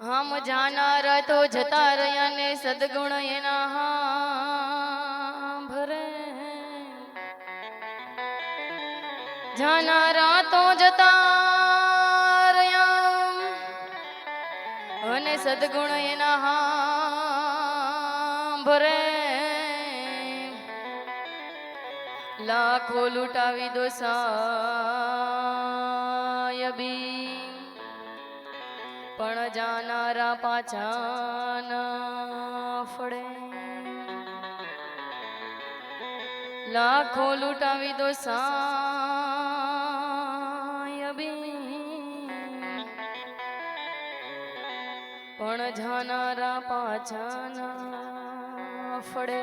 હમ જાનાર તો જતા રહ્યા ને સદગુણ એના હા ભરે જાનારા તો જતા રહ્યા અને સદગુણ એના હા ભરે લાખો લૂંટાવી દો સાયબી. પણ જાનારા પાછા ન ફળે. લાખો લૂંટાવી દો સાયબી પણ જાનારા પાછા ન ફળે.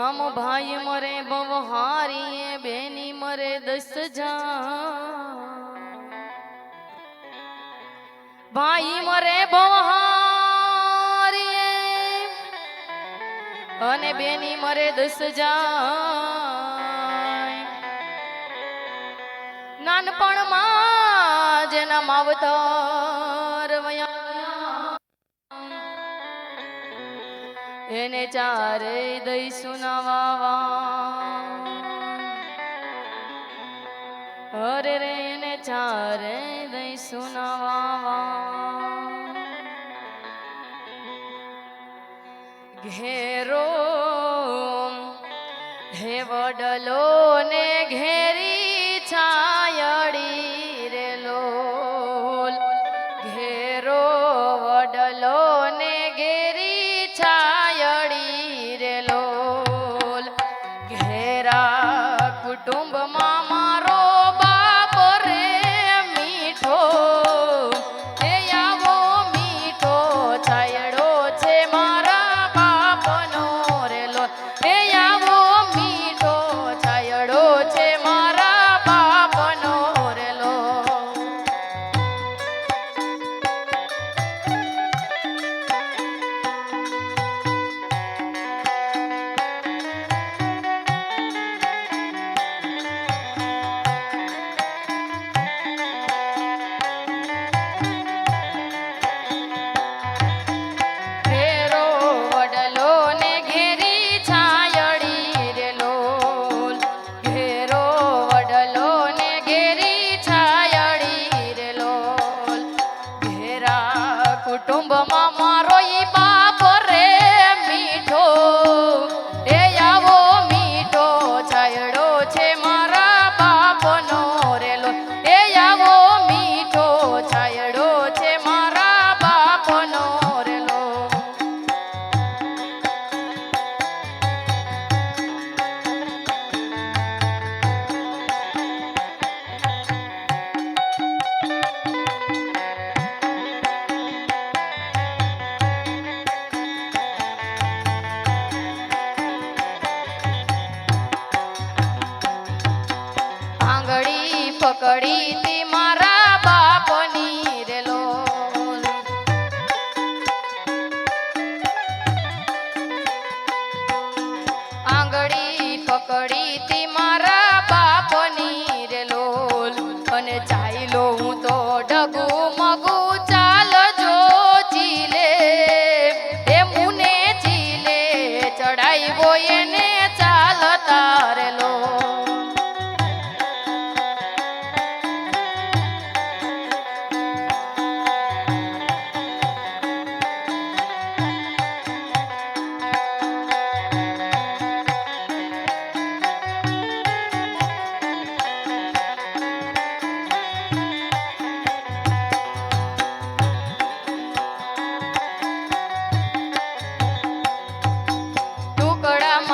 આમ ભાઈ મરે બવહારીએ બેની મરે દસ જા ભાઈ મરે બહારીએ અને બેની મરે દસ જાય નાનપણમાં જેના માવતર એને ચારે દઈ સુનાવા અરે રે, એને ચારે દઈ સુનાવા ઘેરો હે વડલો ને ઘેરી ઘેરા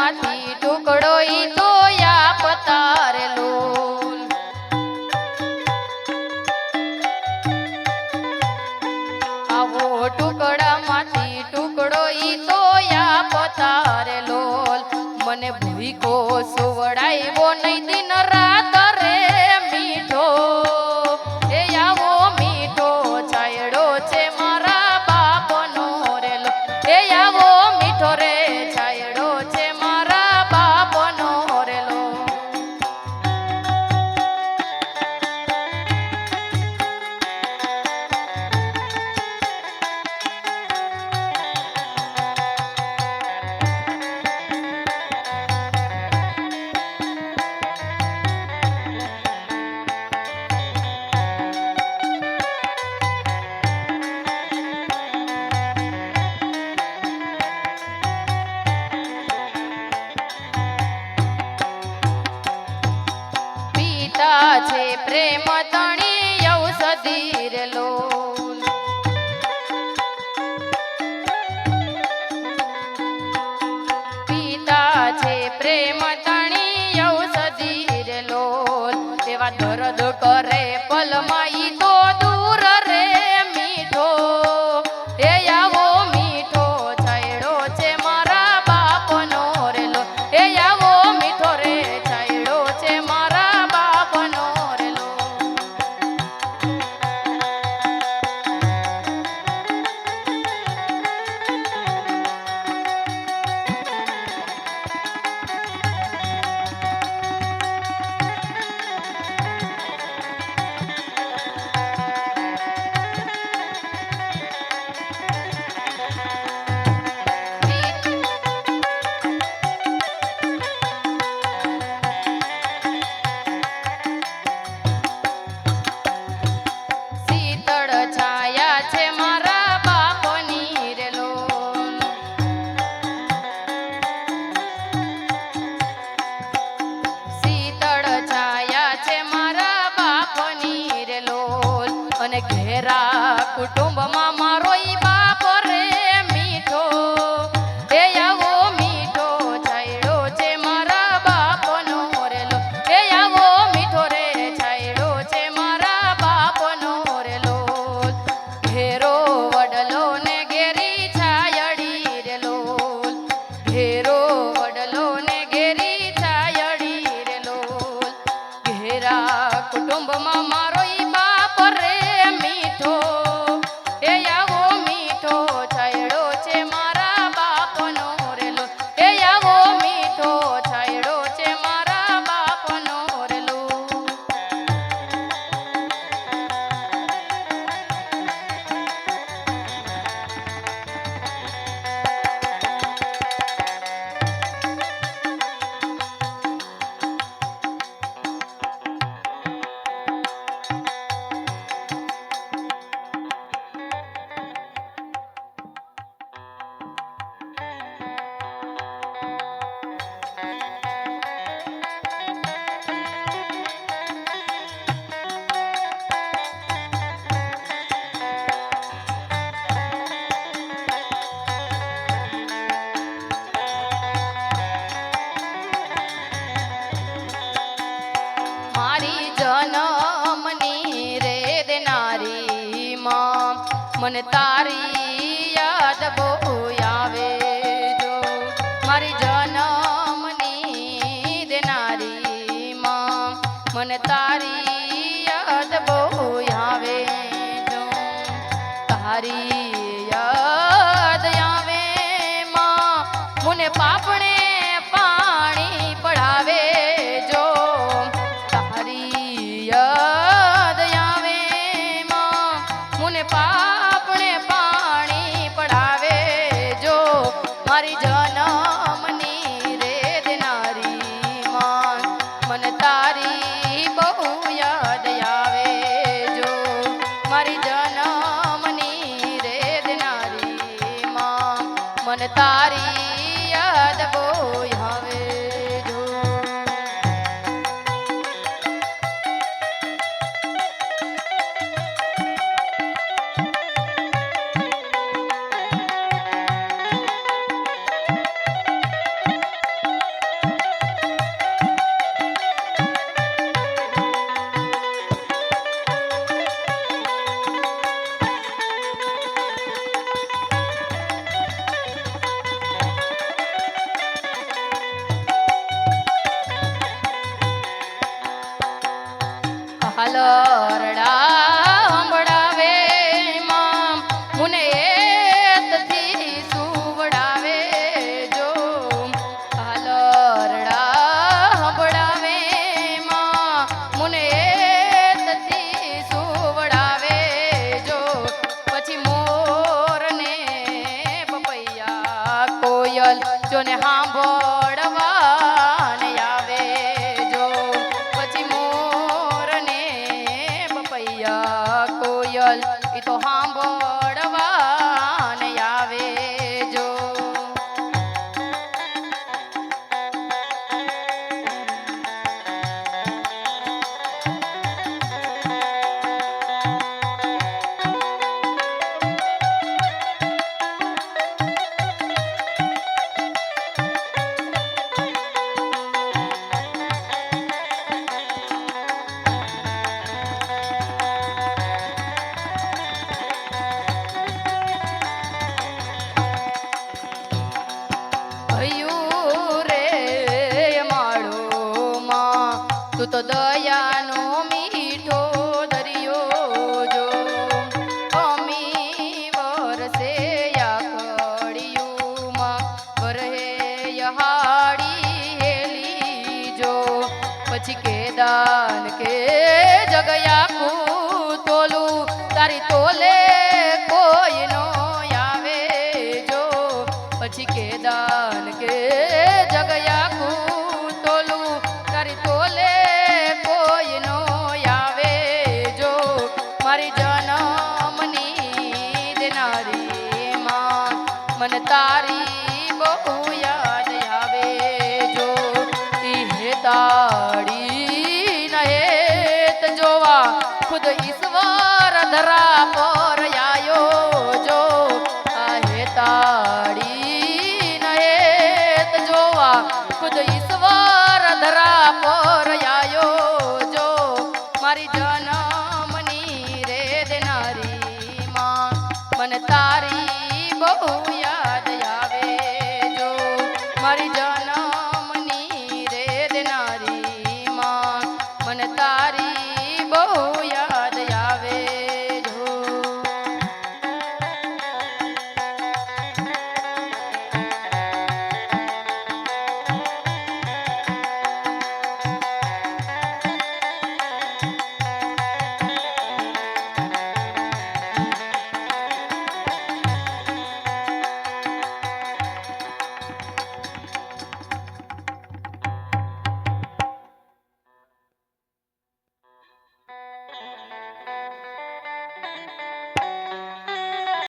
ટુકડામાંથી ટુકડો ઈ તો યા પતારે લોલ આવો ટુકડામાંથી ટુકડો ઈ તો યા પતારે લોલ મને ભૂઈકો रे मत મને કોયલ જોને તો દયાનો મીઠો દરિયો જો. અમી વરસે કડિયુમાં વરહે યહાડી હેલી જો. પછી કેદાન કે તારી બહુ